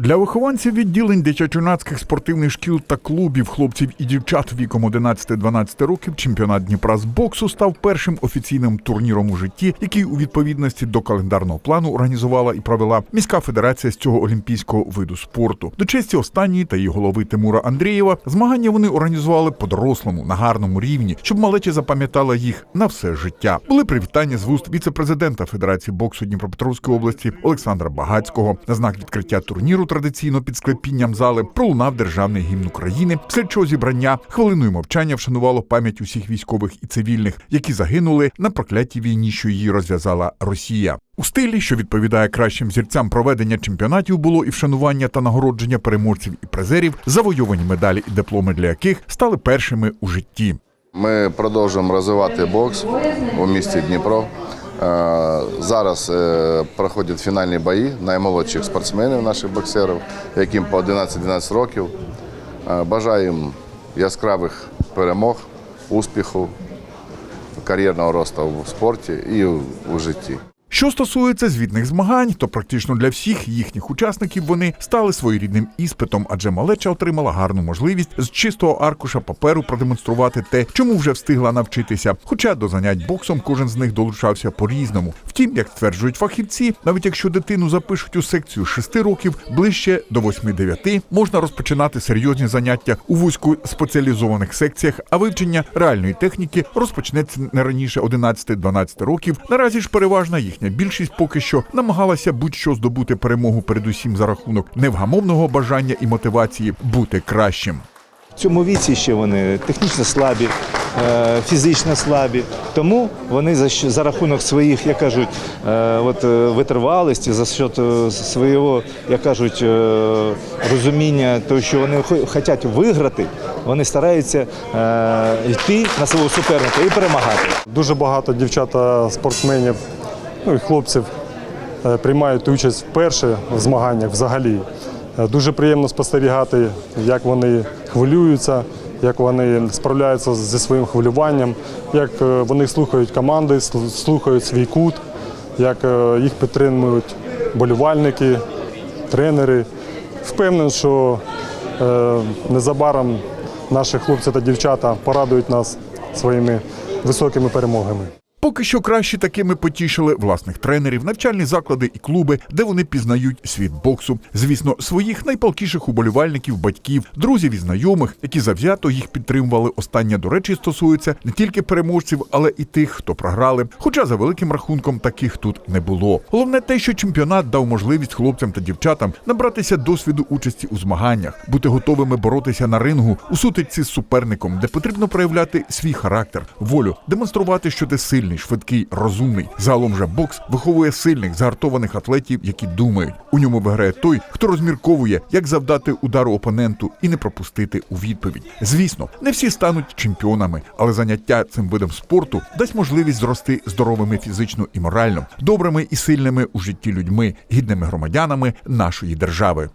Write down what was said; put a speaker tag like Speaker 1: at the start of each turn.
Speaker 1: Для вихованців відділень дитячо-юнацьких спортивних шкіл та клубів, хлопців і дівчат віком 11-12 років чемпіонат Дніпра з боксу став першим офіційним турніром у житті, який у відповідності до календарного плану організувала і провела міська федерація з цього олімпійського виду спорту. До честі останньої та її голови Тимура Андрієва змагання вони організували по-дорослому на гарному рівні, щоб малечі запам'ятала їх на все життя. Були привітання з вуст віце-президента Федерації боксу Дніпропетровської області Олександра Багацького на знак відкриття турніру традиційно під склепінням зали пролунав державний гімн України. Після чого зібрання хвилиною мовчання вшанувало пам'ять усіх військових і цивільних, які загинули на проклятій війні, що її розв'язала Росія. У стилі, що відповідає кращим зірцям проведення чемпіонатів, було і вшанування та нагородження переможців і призерів, завойовані медалі і дипломи для яких стали першими у житті.
Speaker 2: Ми продовжуємо розвивати бокс у місті Дніпро. Е, Зараз е, проходять фінальні бої наймолодших спортсменів, наших боксерів, яким по 11-12 років. Бажаю їм яскравих перемог, успіху, кар'єрного росту в спорті і в житті.
Speaker 1: Що стосується звітних змагань, то практично для всіх їхніх учасників вони стали своєрідним іспитом, адже малеча отримала гарну можливість з чистого аркуша паперу продемонструвати те, чому вже встигла навчитися. Хоча до занять боксом кожен з них долучався по-різному. Втім, як стверджують фахівці, навіть якщо дитину запишуть у секцію з 6 років, ближче до 8-9 можна розпочинати серйозні заняття у вузько спеціалізованих секціях, а вивчення реальної техніки розпочнеться не раніше 11-12 років. Наразі ж переважна їхня більшість поки що намагалася будь-що здобути перемогу передусім за рахунок невгамовного бажання і мотивації бути кращим.
Speaker 3: В цьому віці ще вони технічно слабі, е, фізично слабі. Тому вони за, за рахунок своїх, як кажуть, е, от, е, витривалості, за счет свого, як кажуть, розуміння, того, що вони хо- хочуть виграти, вони стараються йти на свого суперника і перемагати.
Speaker 4: Дуже багато дівчата спортсменів ну хлопців е, приймають участь вперше в змаганнях взагалі. Е, Дуже приємно спостерігати, як вони хвилюються, як вони справляються зі своїм хвилюванням, як е, вони слухають команди, слухають свій кут, як їх підтримують болівальники, тренери. Впевнений, що незабаром наші хлопці та дівчата порадують нас своїми високими перемогами.
Speaker 1: Поки що краще такими потішили власних тренерів, навчальні заклади і клуби, де вони пізнають світ боксу. Звісно, своїх найпалкіших уболівальників, батьків, друзів і знайомих, які завзято їх підтримували. Остання, до речі, стосується не тільки переможців, але і тих, хто програли. Хоча за великим рахунком таких тут не було. Головне те, що чемпіонат дав можливість хлопцям та дівчатам набратися досвіду участі у змаганнях, бути готовими боротися на рингу у сутичці з суперником, де потрібно проявляти свій характер, волю, демонструвати, що ти сильний, швидкий, розумний. Загалом же бокс виховує сильних, загартованих атлетів, які думають. У ньому виграє той, хто розмірковує, як завдати удару опоненту і не пропустити у відповідь. Звісно, не всі стануть чемпіонами, але заняття цим видом спорту дасть можливість зрости здоровими фізично і морально, добрими і сильними у житті людьми, гідними громадянами нашої держави.